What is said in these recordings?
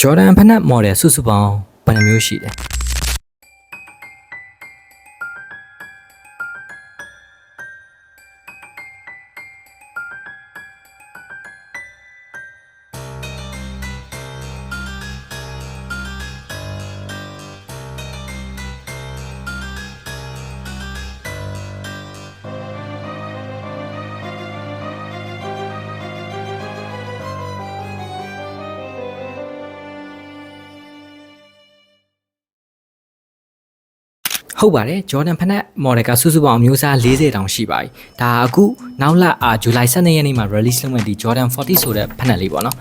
Jordan ဖက်နက် model စုစုပေါင်းဘယ်နှမျိုးရှိလဲ ဟုတ်ပါတယ်ဂျော်ဒန်ဖက်နက် model ကစုစုပေါင်းအမျိုးအစား40တောင်ရှိပါပြီဒါအခုနောက်လအာဇူလိုင်12ရက်နေ့မှာ release လုပ်မဲ့ဒီ Jordan 40ဆိုတဲ့ဖက်နက်လေးပေါ့နော်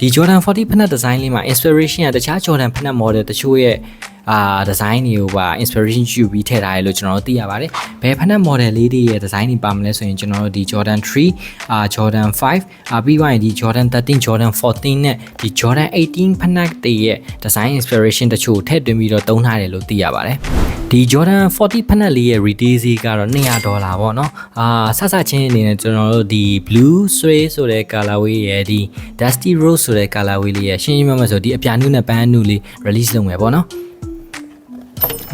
ဒီ Jordan 40ဖက်နက် design လေးမှာ inspiration ကတခြား Jordan ဖက်နက် model တချို့ရဲ့ အာ design တွေကိုပါ inspiration ယူပြီးထည့်ထားရလို့ကျွန်တော်တို့သိရပါတယ်ဘယ်ဖက်နက် model လေးတွေရဲ့ design တွေပါမလဲဆိုရင်ကျွန်တော်တို့ဒီ Jordan 3အာ Jordan 5အာပြီးသွားရင်ဒီ Jordan 13 Jordan 14နဲ့ဒီ Jordan 18ဖက်နက်တွေရဲ့ design inspiration တချို့ထည့်သွင်းပြီးတော့သုံးထားတယ်လို့သိရပါတယ်ဒီ Jordan 40ဖက်နက်လေးရဲ့ retail ဈေးကတော့200ဒေါ်လာပေါ့နော်အာဆဆချင်းအနေနဲ့ကျွန်တော်တို့ဒီ blue suede ဆိုတဲ့ colorway ရဲ့ဒီ dusty rose ဆိုတဲ့ colorway လေးရဲ့ရှင်းရှင်းမမဆိုဒီအပြာနုနဲ့ပန်းနုလေး release လုပ်မယ်ပေါ့နော်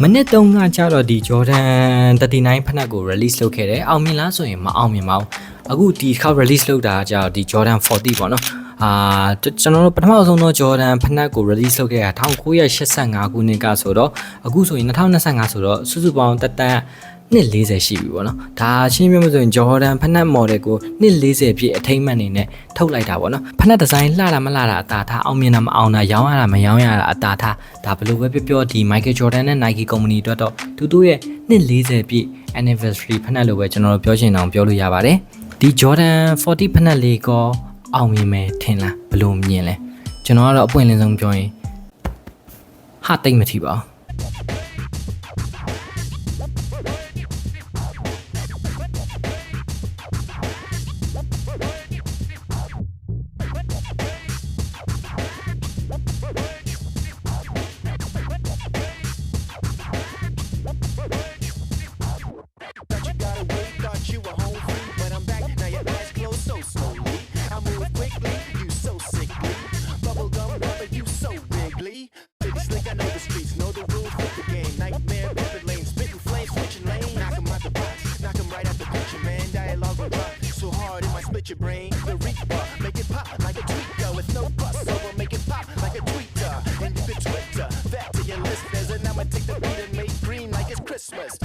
မနစ်တုန်းကကြတော့ဒီ Jordan 39ဖက်နက်ကို release လုပ်ခဲ့တယ်အောင်မြင်လားဆိုရင်မအောင်မြင်ပါဘူးအခုဒီတစ်ခေါက် release လုပ်တာကကြတော့ဒီ Jordan 40ပေါ့နော်အာကျွန်တော်တို့ပထမဆုံးတော့ Jordan ဖက်နက်ကို release လုပ်ခဲ့တာ1985ခုနှစ်ကဆိုတော့အခုဆိုရင်2025ဆိုတော့စုစုပေါင်းတက်တက် နှစ်40ရှိပြီပေါ့နော်ဒါချင်းပြောမဆိုရင် Jordan ဖက်နက် model ကိုနှစ်40ပြည့်အထိမ့်မှန်နေနဲ့ထုတ်လိုက်တာပေါ့နော်ဖက်နက်ဒီဇိုင်းလှတာမလှတာအတာထားအောင်မြင်တာမအောင်တာရောင်းရတာမရောင်းရတာအတာထားဒါဘယ်လိုပဲပြောပြောဒီ Michael Jordan နဲ့ Nike company အတွက်တော့သူတို့ရဲ့နှစ်40ပြည့် anniversary ဖက်နက်လို့ပဲကျွန်တော်တို့ပြောချင်အောင်ပြောလို့ရပါတယ်ဒီ Jordan 40ဖက်နက်လေးကောအောင်မြင်မယ်ထင်လားဘယ်လိုမြင်လဲကျွန်တော်ကတော့အပွင့်လင်းဆုံးပြောရင်ဟာတိတ်မထီပါဘူး streets, know the rules, fit the game. Nightmare, rapid lane, spitting flames, switching lane. Knock 'em out the box, knock 'em right out the picture, man. Dialogue with rock, so hard it might split your brain. The reaper, make it pop like a tweeter with no fuss, so we'll make it pop like a tweeter. And you can Twitter back to your listeners, and I'ma take the beat and make green like it's Christmas.